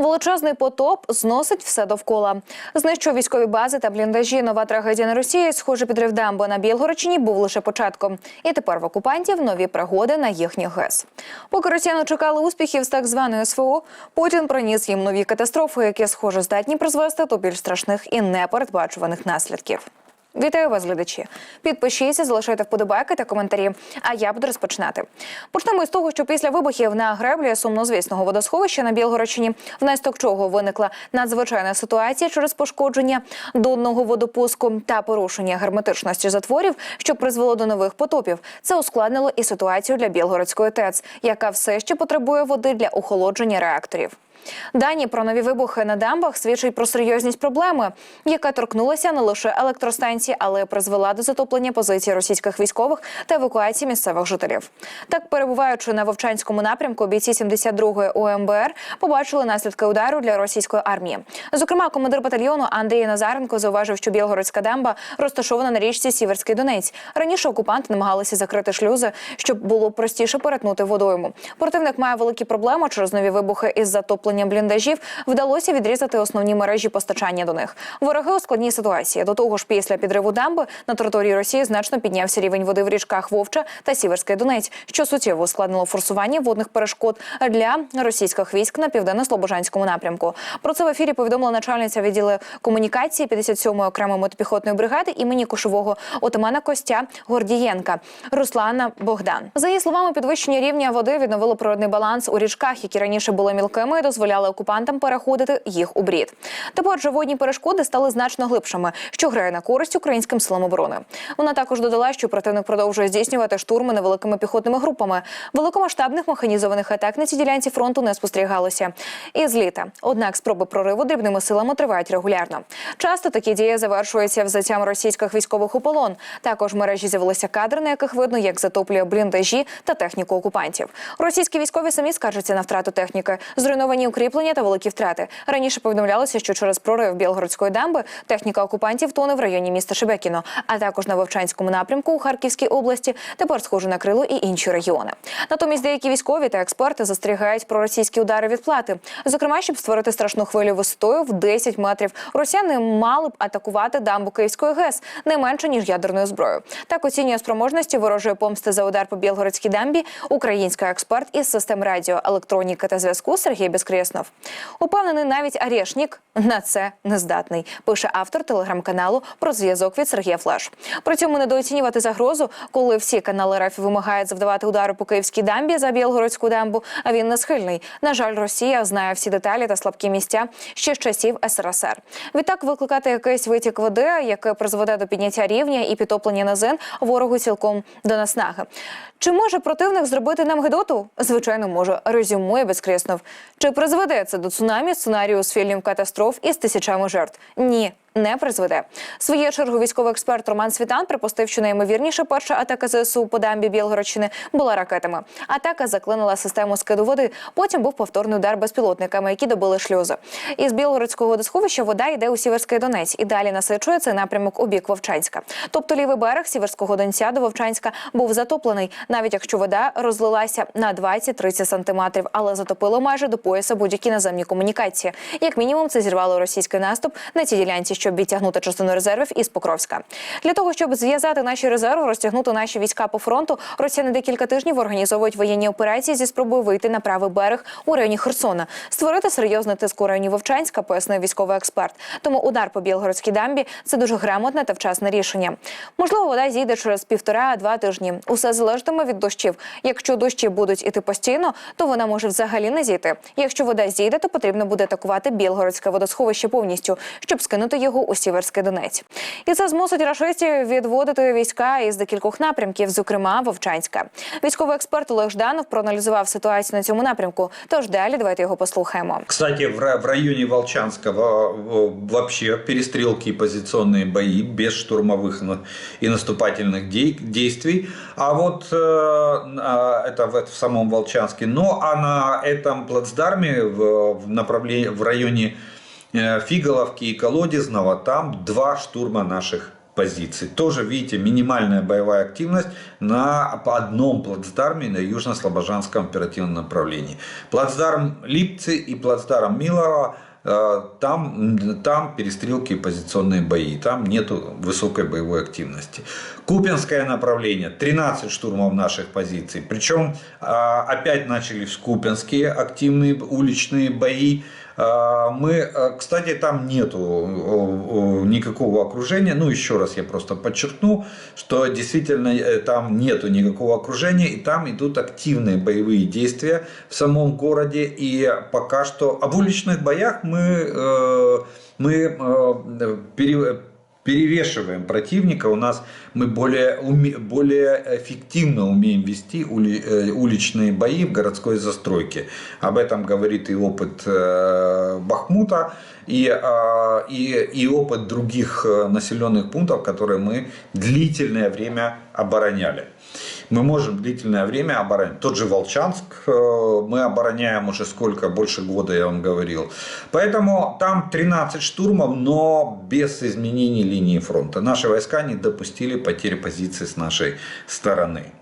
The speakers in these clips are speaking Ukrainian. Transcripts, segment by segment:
Величезний потоп зносить все довкола. Знищує військові бази та бліндажі. Нова трагедія на Росії, схоже, підрив дамби на Білгородчині був лише початком. І тепер в окупантів нові пригоди на їхніх ГЕС. Поки росіяни чекали успіхів з так званої СВО, Путін приніс їм нові катастрофи, які схоже здатні призвести до більш страшних і непередбачуваних наслідків. Вітаю вас, глядачі. Підпишіться, залишайте вподобайки та коментарі. А я буду розпочинати. Почнемо із того, що після вибухів на греблі сумнозвісного водосховища на Білгородщині, внаслідок чого виникла надзвичайна ситуація через пошкодження донного водопуску та порушення герметичності затворів, що призвело до нових потопів. Це ускладнило і ситуацію для Білгородської ТЕЦ, яка все ще потребує води для охолодження реакторів. Дані про нові вибухи на дамбах свідчать про серйозність проблеми, яка торкнулася не лише електростанції, але й призвела до затоплення позицій російських військових та евакуації місцевих жителів. Так, перебуваючи на Вовчанському напрямку, бійці 72-ї УМБР побачили наслідки удару для російської армії. Зокрема, командир батальйону Андрій Назаренко зауважив, що Білгородська дамба розташована на річці Сіверський Донець. Раніше окупанти намагалися закрити шлюзи, щоб було простіше перетнути водойму. Противник має великі проблеми через нові вибухи із затопленням бліндажів. Вдалося відрізати основні мережі постачання до них. Вороги у складній ситуації. До того ж, після підриву дамби на території Росії значно піднявся рівень води в річках Вовча та Сіверський Донець, що суттєво ускладнило форсування водних перешкод для російських військ на південно-слобожанському напрямку. Про це в ефірі повідомила начальниця відділу комунікації 57-ї окремої мотопіхотної бригади імені кошового отамана Костя Гордієнка Руслана Богдан. За її словами, підвищення рівня води відновило природний баланс у річках, які раніше були мілкими, і дозволяли окупантам переходити їх у брід. Тепер же перешкоди стали значно глибшими, що грає на користь українським силам оборони. Вона також додала, що противник продовжує здійснювати штурми невеликими піхотними групами. Великомасштабних механізованих атак на цій ділянці фронту не спостерігалося. І з літа. Однак спроби прориву дрібними силами тривають регулярно. Часто такі дії завершуються взяттям російських військових у полон. Також в мережі з'явилися кадри, на яких видно, як затоплює бліндажі та техніку окупантів. Російські військові самі скаржаться на втрату техніки, зруйновані укріплення та великі втрати. Раніше повідомлялося, що через прорив Білгородської дамби техніка окупантів тоне в районі міста Шебекіно, а також на Вовчанському напрямку у Харківській області. Тепер схоже накрило і інші регіони. Натомість деякі військові та експерти застерігають про російські удари відплати. Зокрема, щоб створити страшну хвилю висотою в 10 метрів, росіяни мали б атакувати дамбу Київської ГЕС не менше ніж ядерною зброєю. Так оцінює спроможності ворожої помсти за удар по Білгородській дамбі український експерт із систем радіо, електроніки та зв'язку Сергій Безкреснов. Упевнений навіть Арешнік на це не здатний. Пише автор телеграм-каналу про зв'язок від Сергія Флеш. При цьому недооцінювати загрозу, коли всі канали РФ вимагають завдавати удари по київській дамбі за Білгородську дамбу. А він не схильний. На жаль, Росія знає всі деталі та слабкі місця ще з часів СРСР. Відтак викликати якийсь витік води, яке призведе до підняття рівня і підтоплення низин, ворогу цілком до наснаги. Чи може противник зробити нам гидоту? Звичайно, може. Резюмує Безкреснов. Чи призведе це до цунамі сценарію з фільмів катастроф із тисячами жертв? Ні. Не призведе своєю чергу. Військовий експерт Роман Світан припустив, що найімовірніше перша атака ЗСУ по дамбі Білгородщини була ракетами. Атака заклинила систему скиду води. Потім був повторний удар безпілотниками, які добили шлюзи. Із білгородського водосховища вода йде у Сіверський Донець і далі насичує цей напрямок у бік Вовчанська. Тобто лівий берег Сіверського Донця до Вовчанська був затоплений, навіть якщо вода розлилася на 20-30 сантиметрів, але затопило майже до пояса будь-які наземні комунікації. Як мінімум, це зірвало російський наступ на цій ділянці, щоб відтягнути частину резервів із Покровська. Для того щоб зв'язати наші резерви, розтягнути наші війська по фронту, росіяни декілька тижнів організовують воєнні операції зі спробою вийти на правий берег у районі Херсона, створити серйозний тиск у районі Вовчанська, пояснив військовий експерт. Тому удар по Білгородській дамбі це дуже грамотне та вчасне рішення. Можливо, вода зійде через півтора-два тижні. Усе залежатиме від дощів. Якщо дощі будуть іти постійно, то вона може взагалі не зійти. Якщо вода зійде, то потрібно буде атакувати Білгородське водосховище повністю, щоб скинути його у Сіверський Донець. І це змусить рашистів відводити війська із декількох напрямків, зокрема Вовчанська. Військовий експерт Олег Жданов проаналізував ситуацію на цьому напрямку. Тож далі давайте його послухаємо. Кстати, в, ра- в районе Волчанского э, вообще перестрелки и позиционные бои без штурмовых на- и наступательных дей- действий. А вот э, а, это в, в самом Волчанске. Ну а на этом плацдарме в, в направлении в районе э, Фиголовки и Колодезного там два штурма наших позиций. Тоже, видите, минимальная боевая активность на одном плацдарме на Южно-Слобожанском оперативном направлении. Плацдарм Липцы и плацдарм Милова э, там, там перестрелки и позиционные бои, там нету высокой боевой активности. Купинское направление, 13 штурмов наших позиций. Причем а, опять начались купинские активные уличные бои. А, Мы, а, кстати, там нету о, о, никакого окружения. Ну, еще раз я просто подчеркну, что действительно э, там нету никакого окружения, и там идут активные боевые действия в самом городе. И пока что... В уличных боях мы, э, мы э, перевешиваем противника. У нас мы более, уме- более эффективно умеем вести ули- э, уличные бои в городской застройке. Об этом говорит и опыт э, Бахмута, и, э, и, и опыт других э, населенных пунктов, которые мы длительное время обороняли. Мы можем длительное время оборонять. Тот же Волчанск э, мы обороняем уже сколько, больше года, я вам говорил. Поэтому там 13 штурмов, но без изменений линии фронта. Наши войска не допустили потери позиций с нашей стороны.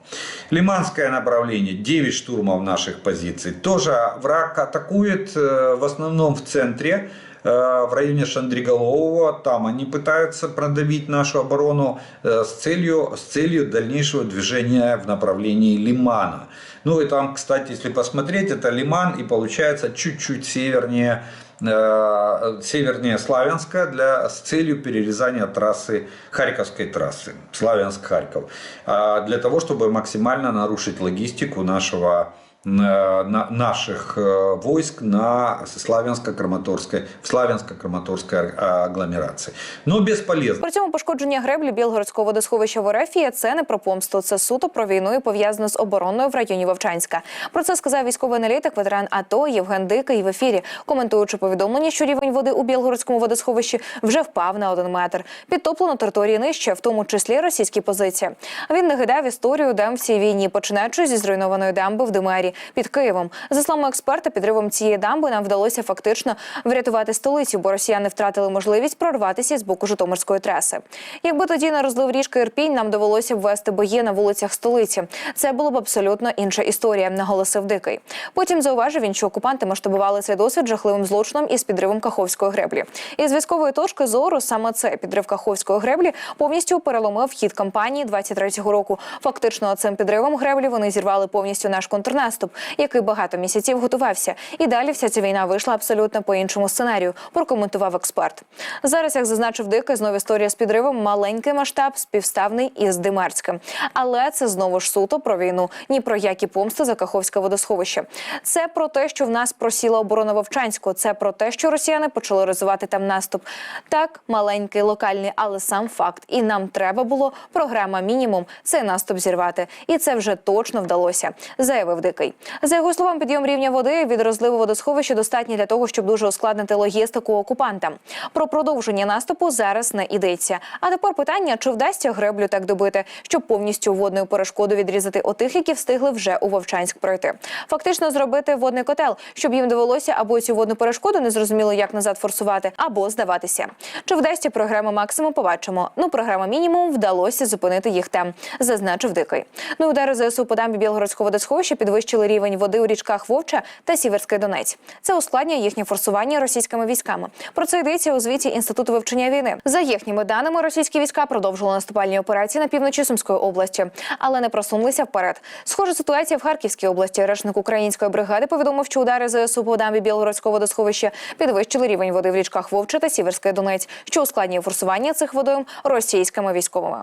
Лиманское направление, 9 штурмов наших позиций. Тоже враг атакует э, в основном в центре, в районе Шандриголового. Там они пытаются продавить нашу оборону э, с целью, с целью дальнейшего движения в направлении Лимана. Ну и там, кстати, если посмотреть, это Лиман и получается чуть-чуть севернее э, севернее Славянска для, с целью перерезания трассы, Харьковской трассы, Славянск-Харьков, А, для того, чтобы максимально нарушить логистику нашего на- на- наших э, войск на Славянско-Краматорской, в Славянско-Краматорской а, агломерации. Но бесполезно. При цьому пошкодження греблі Білгородського водосховища в Орефії – це не про помсту, це суто про війну і пов'язано з обороною в районі Вовчанська. Про це сказав військовий аналітик, ветеран АТО Євген Дикий в ефірі, коментуючи повідомлення, що рівень води у Білгородському водосховищі вже впав на один метр. Підтоплено території нижче, в тому числі російські позиції. Він нагадав історію дам в цій війні, починаючи зі зруйнованої дамби в Демері під Києвом. За словами експерта, підривом цієї дамби нам вдалося фактично врятувати столицю, бо росіяни втратили можливість прорватися з боку Житомирської траси. Якби тоді на розлив річки Ірпінь нам довелося б вести бої на вулицях столиці, це було б абсолютно інша історія, наголосив Дикий. Потім зауважив він, що окупанти масштабували цей досвід жахливим злочином із підривом Каховської греблі. І з військової точки зору саме це підрив Каховської греблі повністю переломив хід кампанії 23-го року. Фактично, цим підривом греблі вони зірвали повністю наш контрнаступ, який багато місяців готувався. І далі вся ця війна вийшла абсолютно по іншому сценарію. Прокоментував експерт. Зараз, як зазначив Дикий, знов історія з підривом маленький масштаб співставний із Димерським. Але це знову ж суто про війну, ні про які помсти за Каховське водосховище. Це про те, що в нас просіла оборона Вовчанську. Це про те, що росіяни почали розвивати там наступ. Так, маленький, локальний, але сам факт. І нам треба було програма мінімум цей наступ зірвати. І це вже точно вдалося, заявив Дикий. За його словами, підйом рівня води від розливу водосховища достатній для того, щоб дуже ускладнити логістику окупантам. Про продовження наступу зараз не йдеться. А тепер питання: чи вдасться греблю так добити, щоб повністю водною перешкоду відрізати отих, які встигли вже у Вовчанськ пройти. Фактично зробити водний котел, щоб їм довелося або цю водну перешкоду незрозуміло як назад форсувати, або здаватися. Чи вдасться програма максимум? Побачимо. Ну, програма мінімум вдалося зупинити їх там, зазначив дикий. Ну, удари ЗСУ по дамбі Білгородського водосховища підвищили рівень води у річках Вовча та Сіверський Донець. Це ускладнює їхнє форсування російськими військами. Про це йдеться у звіті інституту вивчення війни. За їхніми даними, російські війська продовжили наступальні операції на півночі Сумської області, але не просунулися вперед. Схожа ситуація в Харківській області. Речник української бригади повідомив, що удари ЗСУ по дамбі Білгородського водосховища підвищили рівень води в річках Вовча та Сіверський Донець, що ускладнює форсування цих водойм російськими військовими.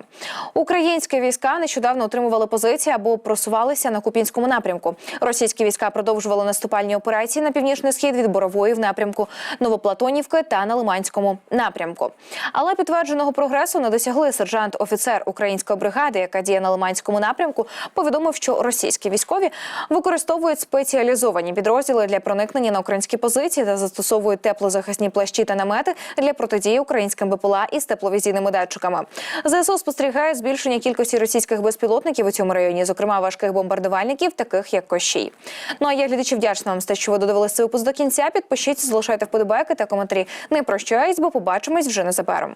Українські війська нещодавно отримували позиції або просувалися на Купінському напрямку. Російські війська продовжували наступальні операції на північний схід від Борової в напрямку Новоплатонівки та на Лиманському напрямку. Але підтвердженого прогресу не досягли сержант-офіцер української бригади, яка діє на Лиманському напрямку, повідомив, що російські військові використовують спеціалізовані підрозділи для проникнення на українські позиції та застосовують теплозахисні плащі та намети для протидії українським БПЛА із тепловізійними датчиками. ЗСУ спостерігають збільшення кількості російських безпілотників у цьому районі, зокрема важких бомбардувальників, таких як Кощій. Ну а я глядачі вдячна вам за те, що ви додивилися цей випуск до кінця. Підпишіться, залишайте вподобайки та коментарі. Не прощаюсь, бо побачимось вже незабаром.